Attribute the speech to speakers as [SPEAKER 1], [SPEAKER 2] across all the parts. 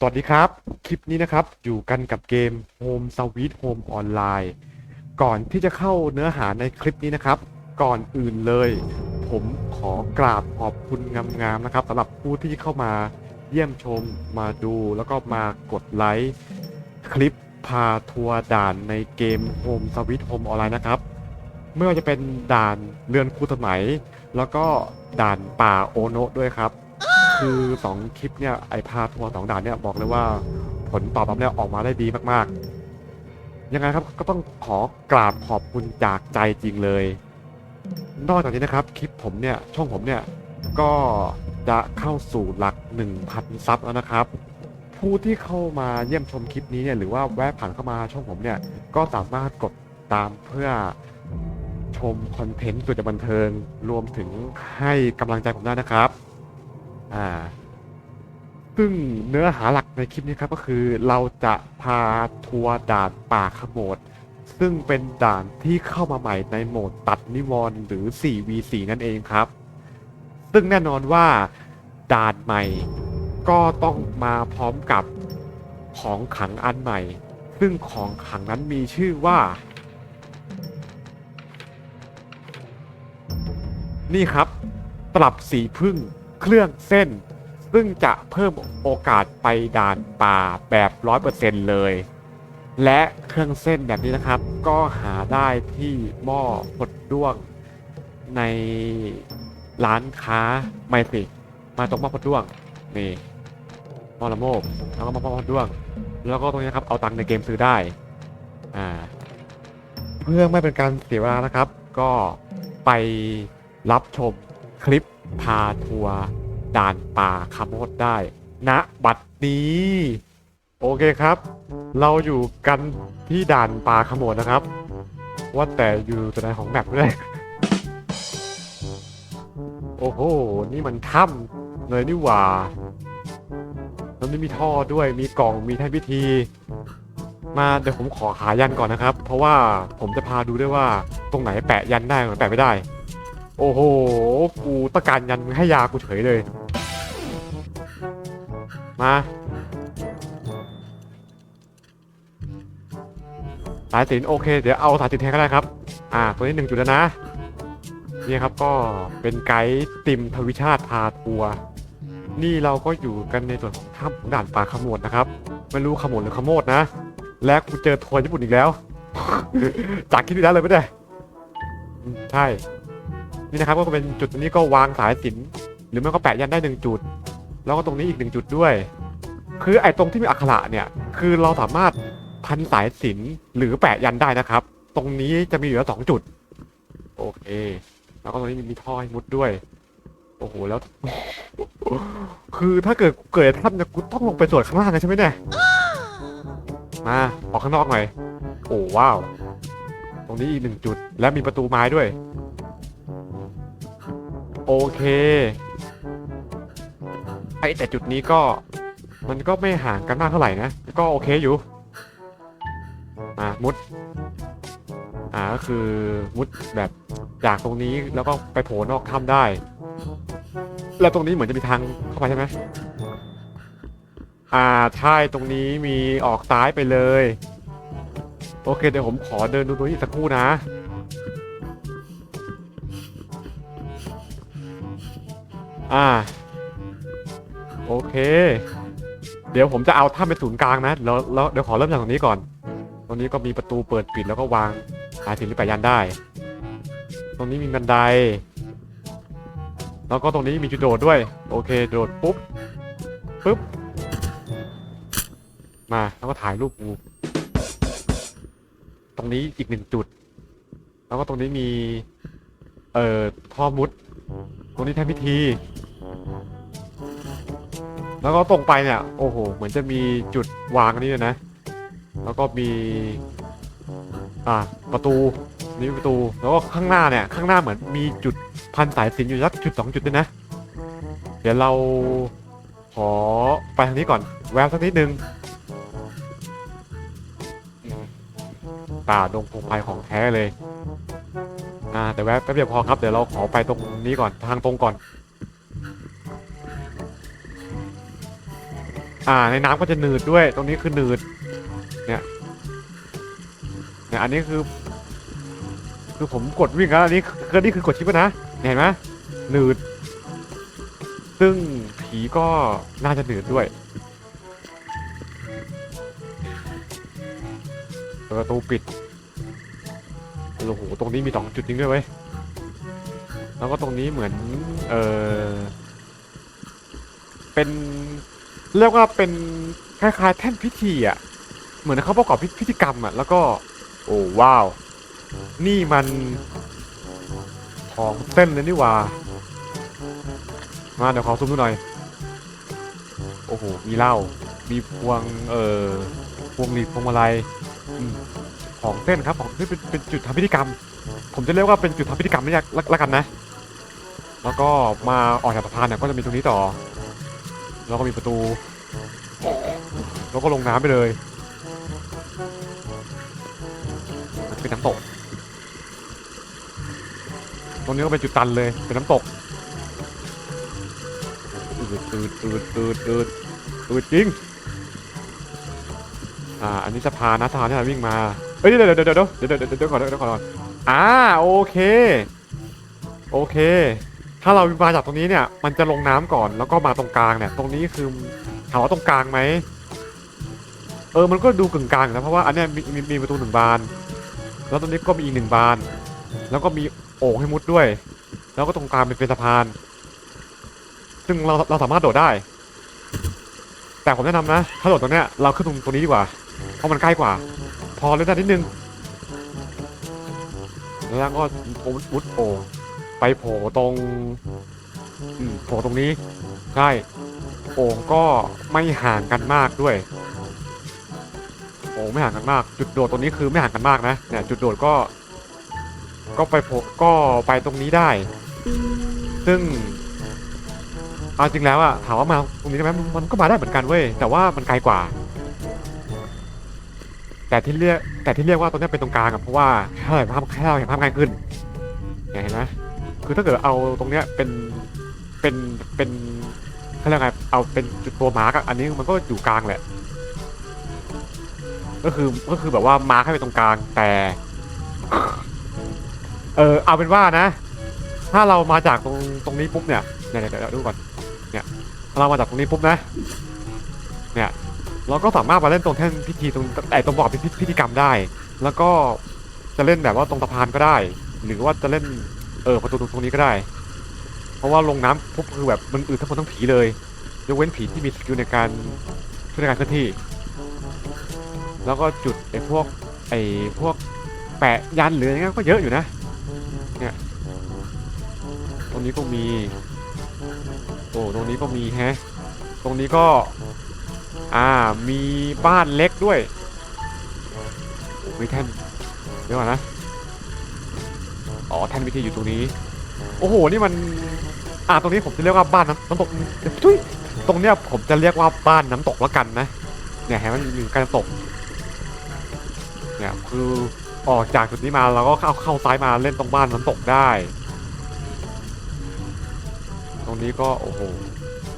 [SPEAKER 1] สวัสดีครับ คลิปนี้นะครับ อยู่กันกับเกม Home Sweet Home Online ก่อนที่จะเข้าเนื้อหาในคลิปนี้นะครับ ก่อนอื่นเลย ผมขอกราบขอบคุณงามๆนะครับสำหรับผู้ที่เข้ามาเยี่ยมชมมาดูแล้วก็มากดไลค์คลิปพาทัวร์ด่านในเกม Home Sweet Home Online นะครับ ไม่ว่าจะเป็นด่านเรือนคูสมัย แล้วก็ด่านป่าโอโนะด้วยครับ คือ2คลิปเนี่ยไอพาทัวร์สองด่านเนี่ยบอกเลยว่าผลตอบรับเนี่ยออกมาได้ดีมากๆ ยังไงครับก็ต้องขอกราบขอบคุณจากใจจริงเลย นอกจากนี้นะครับคลิปผมเนี่ยช่องผมเนี่ยก็จะเข้าสู่หลัก 1,000 ซับแล้วนะครับ ผู้ที่เข้ามาเยี่ยมชมคลิปนี้เนี่ยหรือว่าแวะผ่านเข้ามาช่องผมเนี่ยก็สามารถกดตามเพื่อชมคอนเทนต์สุดจะบันเทิง รวมถึงให้กำลังใจผมได้นะครับ อ่า ซึ่งเนื้อหาหลักในคลิปนี้ครับก็คือเราจะพาทัวร์ด่านป่าขโมด ซึ่งเป็นด่านที่เข้ามาใหม่ในโหมดตัดนิวรณ์หรือ 4v4 นั่นเองครับ ซึ่งแน่นอนว่าด่านใหม่ก็ต้องมาพร้อมกับของขังอันใหม่ ซึ่งของขังนั้นมีชื่อว่า นี่ครับ ตลับสีพึ่ง เครื่องเส้น ซึ่งจะเพิ่มโอกาสไปด่านป่าแบบร้อยเปอร์เซ็นเลย และเครื่องเส้นแบบนี้นะครับ ก็หาได้ที่หม้อพดด้วงในร้านค้าไม่สิมาตรงหม้อพดด้วงนี่หม้อละโมบแล้วก็หม้อพดด้วง แล้วก็ตรงนี้ครับเอาตังค์ในเกมซื้อได้อ่าเพื่อไม่เป็นการเสียเวลานะครับ ก็ไปรับชมคลิป พาทัวร์ด่านป่าคาโมดได้ณบัดนี้ โอเคครับ เราอยู่กันที่ด่านป่าขโมดนะครับ ว่าแต่อยู่ตัวไหนของแมปด้วยโอ้โห นี่มันถ้ำเลยนี่หว่าแล้วนี่มีท่อด้วย มีกล่อง มีแท่นพิธี มาเดี๋ยวผมขอหายันก่อนนะครับ เพราะว่าผมจะพาดูด้วยว่าตรงไหนแปะยันได้ตรงไหนแปะไม่ได้ โอ้โห กูต้องการยันมึงให้ยากูเฉยเลย มาสายสินโอเค เดี๋ยวเอาสายสินแทนก็ได้ครับ อ่าตัวนี้หนึ่งจุดแล้วนะ นี่ครับก็เป็นไกด์ติมทวิชาติพาทัวร์ นี่เราก็อยู่กันในส่วนของถ้ำของด่านป่าขมวดนะครับ ไม่รู้ขมวดหรือขโมดนะ และกูเจอทัวร์ญี่ปุ่นอีกแล้ว จากคลิปที่แล้วเลยไม่ได้ ใช่ นี่นะครับก็เป็นจุดตรงนี้ก็วางสายสินหรือไม่ก็แปะยันได้หนึ่งจุด แล้วก็ตรงนี้อีกหนึ่งจุดด้วย คือไอ้ตรงที่มีอักขระเนี่ย คือเราสามารถพันสายสินหรือแปะยันได้นะครับ ตรงนี้จะมีอยู่แล้วสองจุด โอเค แล้วก็ตรงนี้มีท่อให้มุดด้วย โอ้โหแล้ว คือถ้าเกิดเกิดท่านจะกูต้องลงไปสวดข้างล่างเลยใช่ไหมเนี่ยมาออกข้างนอกหน่อยโอ้ว้าว ตรงนี้อีกหนึ่งจุด และมีประตูไม้ด้วย โอเคไอแต่จุดนี้ก็มันก็ไม่ห่างกันมากเท่าไหร่นะ ก็โอเคอยู่มามุด อ่าก็คือมุดแบบจากตรงนี้แล้วก็ไปโผล่นอกถ้ำได้ แล้วตรงนี้เหมือนจะมีทางเข้าไปใช่ไหมอ่าใช่ตรงนี้มีออกซ้ายไปเลย โอเคเดี๋ยวผมขอเดินดูตรงนี้สักครู่นะ อ่า โอเค เดี๋ยวผมจะเอาถ้ำเป็นศูนย์กลางนะแล้วแล้วเดี๋ยวขอเริ่มจากตรงนี้ก่อน ตรงนี้ก็มีประตูเปิดปิดแล้วก็วางสายสิญจนหรือปะยันได้ ตรงนี้มีบันได แล้วก็ตรงนี้มีจุดโดดด้วย โอเค โดดปุ๊บปุ๊บ มาแล้วก็ถ่ายรูปกูตรงนี้อีกหนึ่งจุด แล้วก็ตรงนี้มี เอ่อท่อมุด รงนี้แท่นพิธี แล้วก็ตรงไปเนี่ย โอ้โห เหมือนจะมีจุดวางอันนี้เลยนะ แล้วก็มี อ่า ประตู นี่ประตู แล้วก็ข้างหน้าเนี่ย ข้างหน้าเหมือนมีจุดพันสายสิญจนอยู่สักจุดสองจุดด้วยนะ เดี๋ยวเราขอไปทางนี้ก่อน แวบสักนิดนึงป่าดงพงไพของแท้เลย อ่าแต่แวบแป๊บเดียวพอครับเดี๋ยวเราขอไปตรงนี้ก่อนทางตรงก่อน อ่าในน้ำก็จะหนืดด้วย ตรงนี้คือหนืด เนี่ยเนี่ยอันนี้คือ คือผมกดวิ่งแล้วอันนี้คือนี่คือกดชิปนะเห็นไหมหนืด ซึ่งผีก็น่าจะหนืดด้วยประตูปิด โอ้โห ตรงนี้มีสองจุดจริงด้วยเว้ย แล้วก็ตรงนี้เหมือน เออเป็น เรียกว่าเป็นคล้ายๆแท่นพิธีอะ เหมือนเขาประกอบพิธีกรรมอะ แล้วก็ โอ้ว้าว นี่มันของเส้นเลยนี่ว่า มาเดี๋ยวขอซูมดูหน่อย โอ้โห มีเหล้า มีพวง เอ่อ พวงหลีดพวงมาลัยอืม ของเส้นครับของที่เป็นเป็นจุดทำพิธีกรรม ผมจะเรียกว่าเป็นจุดทำพิธีกรรมไม่ยากละละกันนะ แล้วก็มาออกจากสะพานเนี่ยก็จะมีตรงนี้ต่อ แล้วก็มีประตู แล้วก็ลงน้ำไปเลยเป็นน้ำตก ตรงนี้ก็เป็นจุดตันเลย เป็นน้ำตกอืดอืดอืดอืดอืดอืดจริง อ่า อันนี้สะพานนะสะพานที่เราวิ่งมา เอ้ยเดี๋ยวเดี๋ยวเดี๋ยวเดี๋ยวเดี๋ยวเดี๋ยวเดี๋ยวก่อนเดี๋ยวก่อนอ่าโอเค โอเค ถ้าเรามาจากตรงนี้เนี่ย มันจะลงน้ำก่อนแล้วก็มาตรงกลางเนี่ย ตรงนี้คือถามว่าตรงกลางไหมเออมันก็ดูกึ่งกลางนะเพราะว่าอันเนี้ยมีมีมีประตูหนึ่งบาน แล้วตรงนี้ก็มีอีกหนึ่งบาน แล้วก็มีโอ่งให้มุดด้วย แล้วก็ตรงกลางเป็นเป็นสะพาน ซึ่งเราเราสามารถโดดได้ แต่ผมแนะนำนะ ถ้าโดดตรงเนี้ยเราขึ้นตรงตรงนี้ดีกว่า เพราะมันใกล้กว่า พอเล่นได้นิดนึงแล้วก็มุดโอ่ไปโผล่ตรงโผล่ตรงนี้ใช่โอ่งก็ไม่ห่างกันมากด้วยโอ้ไม่ห่างกันมาก จุดโดดตรงนี้คือไม่ห่างกันมากนะเนี่ยจุดโดดก็ ก็ไปโผล่ก็ไปตรงนี้ได้ ซึ่งเอาจริงแล้วอะถามว่ามาตรงนี้ได้ไหมมันก็มาได้เหมือนกันเว้ยแต่ว่ามันไกลกว่า แต่ที่เรียกแต่ที่เรียกว่าตรงนี้เป็นตรงกลางอะเพราะว่าแค่เราเห็นภาพแค่เราเห็นภาพง่ายขึ้นเห็นไหมคือถ้าเกิดเอาตรงเนี้ยเป็นเป็นเป็นเขาเรียกไงเอาเป็นจุดตัวมาร์กอันนี้มันก็อยู่กลางแหละ ก็คือก็คือแบบว่ามาร์คให้ไปตรงกลางแต่ เออเอาเป็นว่านะ ถ้าเรามาจากตรงตรงนี้ปุ๊บเนี่ยเนี่ยเดี๋ยวเดี๋ยวดูก่อน เนี่ยถ้าเรามาจากตรงนี้ปุ๊บนะ เนี่ย เราก็สามารถมาเล่นตรงแท่นพิธีตรงไอ้ตรงบ่อพิธีพิธีกรรมได้ แล้วก็จะเล่นแบบว่าตรงสะพานก็ได้ หรือว่าจะเล่นเออประตูตรงนี้ก็ได้ เพราะว่าลงน้ำปุ๊บคือแบบมันอืดทั้งหมดทั้งผีเลยยกเว้นผีที่มีสกิลในการช่วยในการเคลื่อนที่ แล้วก็จุดไอ้พวกไอ้พวกแปะยันหรืออะไรเงี้ยก็เยอะอยู่นะเนี่ยตรงนี้ก็มี โอ้ตรงนี้ก็มีแฮะ ตรงนี้ก็ อ่า มีบ้านเล็กด้วยโอ้มีแท่นเดี๋ยวก่อนนะ อ๋อแท่นวิธีอยู่ตรงนี้ โอ้โห นี่มัน อ่า ตรงนี้ผมจะเรียกว่าบ้านน้ำน้ำตกทุยตรงเนี้ยผมจะเรียกว่าบ้านน้ำตกแล้วกันนะ เนี่ยเห็นมันมีการตก เนี่ยคือออกจากจุดนี้มาเราก็เข้าเข้าซ้ายมาเล่นตรงบ้านน้ำตกได้ ตรงนี้ก็โอ้โห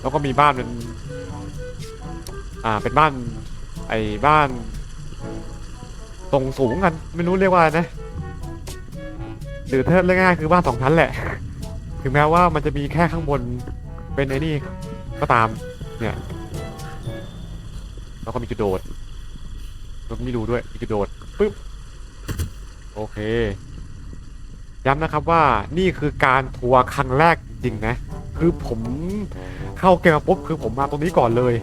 [SPEAKER 1] แล้วก็มีบ้านเป็น อ่าเป็นบ้าน ไอ้บ้านตรงสูงกันไม่รู้เรียกว่าอะไรนะหรือถ้าเรียกง่ายคือบ้านสองชั้นแหละ ถึงแม้ว่ามันจะมีแค่ข้างบนเป็นไอ้นี่ก็ตามเนี่ยแล้วก็มีจุดโดดแล้วก็มีรูด้วยมีจุดโดดปึ๊บโอเค ย้ำนะครับว่านี่คือการทัวร์ครั้งแรกจริงนะ คือผมเข้าเกมมาปุ๊บคือผมมาตรงนี้ก่อนเลย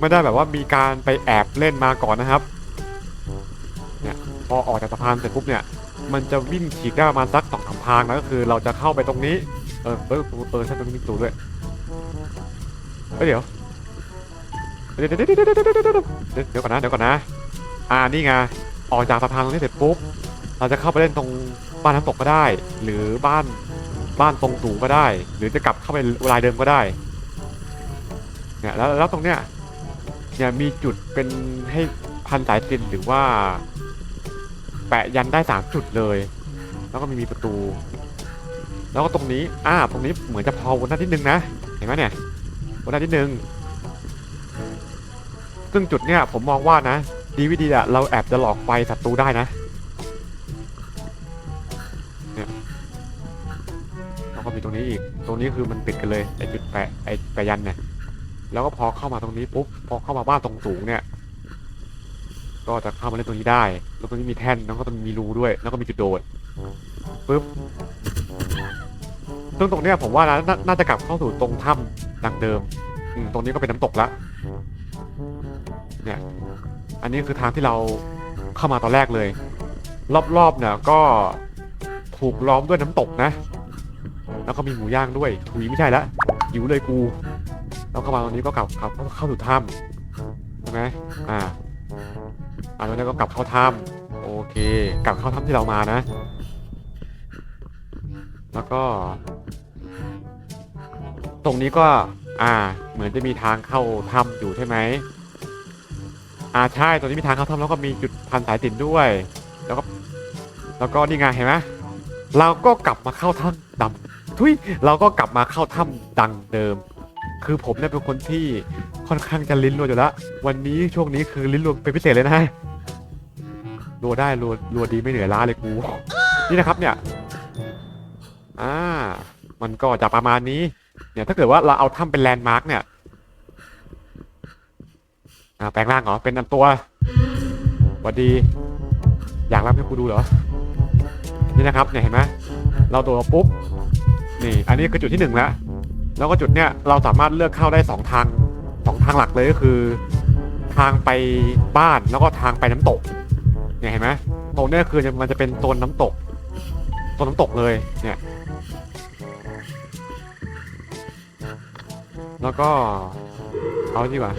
[SPEAKER 1] ไม่ได้แบบว่ามีการไปแอบเล่นมาก่อนนะครับเนี่ยพอออกจากสะพานเสร็จปุ๊บเนี่ยมันจะวิ่งฉีกได้ประมาณสักสองสามทางนะก็คือ เราจะเข้าไปตรงนี้เออเออเออใช่ตรงนี้ตูด้วยเฮ้ยเดี๋ยวเดี๋ยวเดี๋ยวเดี๋ยวเดี๋ยวเดี๋ยวก่อนนะเดี๋ยวก่อนนะ อ่านี่ไงออกจากสะพานตรงนี้เสร็จปุ๊บเราจะเข้าไปเล่นตรงบ้านน้ำตกก็ได้ หรือบ้านบ้านตรงสูงก็ได้ หรือจะกลับเข้าไปเวลาเดิมก็ได้เนี่ยแล้วแล้วตรงเนี้ย เนี่ยมีจุดเป็นให้พันสายสินหรือว่า แปะยันได้สามจุดเลย แล้วก็มีมีประตู แล้วก็ตรงนี้อ่าตรงนี้เหมือนจะพอวนได้นิดนึงนะเห็นไหมเนี่ยวนได้นิดนึงซึ่งจุดเนี้ยผมมองว่านะดีวิดีอะเราแอบจะหลอกไฟศัตรูได้นะเนี่ยแล้วก็มีตรงนี้อีกตรงนี้คือมันติดกันเลยไอจุดแปะไอแปะยันเนี่ย แล้วก็พอเข้ามาตรงนี้ปุ๊บพอเข้ามาบ้านตรงสูงเนี่ย ก็จะเข้ามาเล่นตรงนี้ได้ แล้วตรงนี้มีแท่นแล้วก็ต้องมีรูด้วย แล้วก็มีจุดโดดปุ๊บซึ่งตรงเนี้ยผมว่านะนาน่าจะกลับเข้าสู่ตรงถ้ำดังเดิมอืมตรงนี้ก็เป็นน้ำตกละเนี่ย อันนี้คือทางที่เราเข้ามาตอนแรกเลย รอบๆเนี่ยก็ถูกล้อมด้วยน้ำตกนะ แล้วก็มีหมูย่างด้วยถุยไม่ใช่ละหิวเลยกู แล้วเข้ามาตรงนี้ก็กลับกลับเข้าสู่ถ้ำใช่ไหมอ่าอ่าตรงนี้ก็กลับเข้าถ้ำโอเค กลับเข้าถ้ำที่เรามานะ แล้วก็ ตรงนี้ก็ อ่า เหมือนจะมีทางเข้าถ้ำอยู่ใช่ไหมอ่าใช่ตรงนี้มีทางเข้าถ้ำแล้วก็มีจุดพันสายสิญจนด้วย แล้วก็ แล้วก็นี่ไงเห็นไหมเราก็กลับมาเข้าถ้ำดำทุยเราก็กลับมาเข้าถ้ำดังเดิม คือผมเนี่ยเป็นคนที่ค่อนข้างจะลิ้นรัวอยู่แล้ววันนี้ช่วงนี้คือลิ้นรัวเป็นพิเศษเลยนะรัวได้รัวรัวดีไม่เหนื่อยล้าเลยกูนี่นะครับเนี่ย อ่า มันก็จะประมาณนี้ เนี่ย ถ้าเกิดว่าเราเอาถ้ำเป็นแลนด์มาร์กเนี่ยอ่าแปลงร่างเหรอ เป็นอันตัวสวัสดี อยากรับให้กูดูเหรอ นี่นะครับ เนี่ยเห็นไหมเราตัวปุ๊บ นี่ อันนี้คือจุดที่หนึ่งแล้ว แล้วก็จุดเนี้ยเราสามารถเลือกเข้าได้สองทางสองทางหลักเลยก็คือ ทางไปบ้านแล้วก็ทางไปน้ำตก เนี่ยเห็นไหมตรงเนี้ยคือมันจะเป็นโซนน้ำตกโซนน้ำตกเลยเนี่ย แล้วก็เอาดีกว่า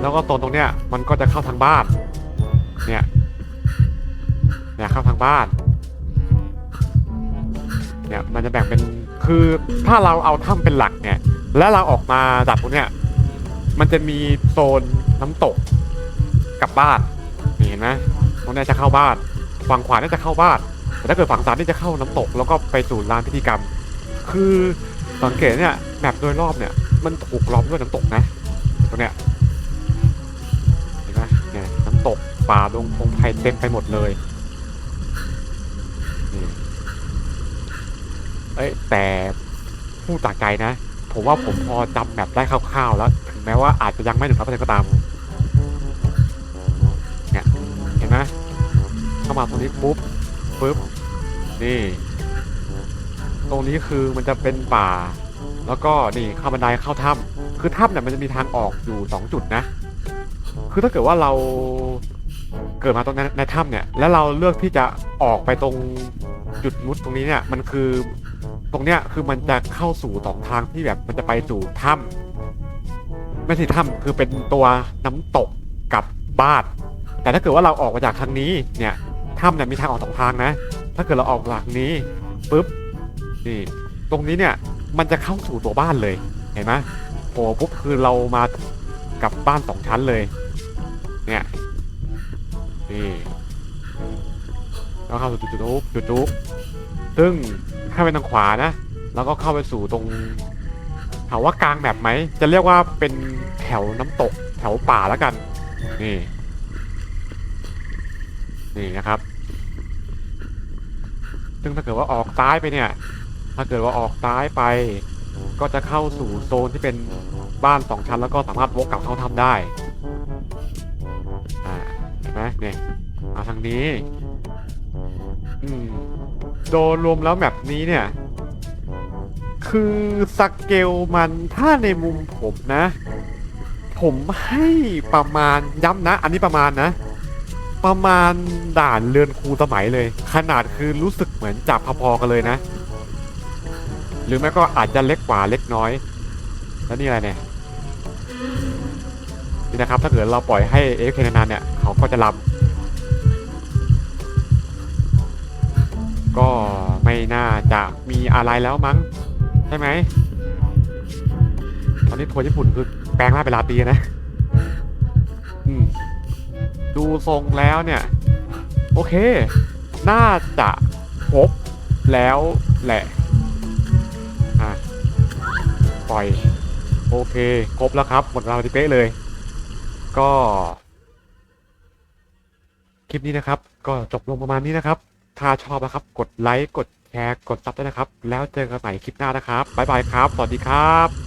[SPEAKER 1] แล้วก็โซนตรงเนี้ยมันก็จะเข้าทางบ้าน เนี่ยเนี่ยเข้าทางบ้าน เนี่ยมันจะแบ่งเป็นคือถ้าเราเอาถ้ำเป็นหลักเนี่ย แล้วเราออกมาจากตรงเนี้ยมันจะมีโซนน้ำตกกับบ้านนี่เห็นไหมตรงเนี้จะเข้าบ้านฝั่งขวาน่าจะเข้าบ้านแต่ถ้าเกิดฝั่งซ้ายนี่จะเข้าน้ำตก แล้วก็ไปสู่ลานพิธีกรรม คือสังเกตเนี่ยแมปโดยรอบเนี่ย มันถูกล้อมด้วยน้ำตกนะตรงเนี้ยเห็นไหมเนี่ยน้ำตกป่าดงพงไพรเต็มไปหมดเลยนี่ เอ้ยแต่พูดจากใจนะ ผมว่าผมพอจำแบบได้คร่าวๆแล้ว ถึงแม้ว่าอาจจะยังไม่ถึงร้อยเปอร์เซ็นต์ก็ตาม เนี่ยเห็นไหมเข้ามาตรงนี้ปุ๊บปุ๊บนี่ ตรงนี้คือมันจะเป็นป่า แล้วก็นี่เข้าบันไดเข้าถ้ำคือถ้ำเนี่ยมันจะมีทางออกอยู่สองจุดนะ คือถ้าเกิดว่าเรา เกิดมาตรงนั้นในถ้ำเนี่ยแล้วเราเลือกที่จะออกไปตรงจุดมุดตรงนี้เนี่ยมันคือตรงเนี้ยคือมันจะเข้าสู่สองทางที่แบบมันจะไปสู่ถ้ำไม่ใช่ถ้ำคือเป็นตัวน้ำตกกับบ้านแต่ถ้าเกิดว่าเราออกมาจากทางนี้เนี่ยถ้ำเนี่ยมีทางออกสองทางนะ ถ้าเกิดเราออกจากนี้ปุ๊บนี่ตรงนี้เนี่ยมันจะเข้าสู่ตัวบ้านเลยเห็นไหมโผล่ปุ๊บคือเรามากับบ้านสองชั้นเลย เนี่ยี่แล้วเข้าสู่จุดจุดจุดจุดจุดซึ่งถ้าเป็นทางขวานะ แล้วก็เข้าไปสู่ตรงถามว่ากลางแบบไหม จะเรียกว่าเป็นแถวน้ำตก แถวป่าแล้วกัน นี่ นี่นะครับ ซึ่งถ้าเกิดว่าออกซ้ายไปเนี่ย ถ้าเกิดว่าออกซ้ายไป ก็จะเข้าสู่โซนที่เป็นบ้านสองชั้นแล้วก็สามารถวกกลับเข้าถ้ำได้ ไหมเนี่ยมาทางนี้อืมโดยรวมแล้วแบบนี้เนี่ย คือสเกลมันถ้าในมุมผมนะ ผมให้ประมาณย้ำนะ อันนี้ประมาณนะ ประมาณด่านเรือนครูสมัยเลย ขนาดคือรู้สึกเหมือนจับพอๆกันเลยนะ หรือไม่ก็อาจจะเล็กกว่าเล็กน้อย แล้วนี่อะไรเนี่ย นี่นะครับ ถ้าเกิดเราปล่อยให้เอฟเคนานเนี่ย เขาก็จะลำก็ไม่น่าจะมีอะไรแล้วมั้ง ใช่ไหม ตอนนี้ทัวร์ญี่ปุ่นคือแปลงร่างเป็นลาตีนะดูทรงแล้วเนี่ย โอเค น่าจะครบแล้วแหละ อะ ปล่อย โอเค ครบแล้วครับ หมดเวลาที่เป๊ะเลย ก็ คลิปนี้นะครับ ก็จบลงประมาณนี้นะครับ ถ้าชอบนะครับ กดไลค์ กดแชร์ กดซับด้วยนะครับ แล้วเจอกันใหม่คลิปหน้านะครับ บ๊ายบายครับ สวัสดีครับ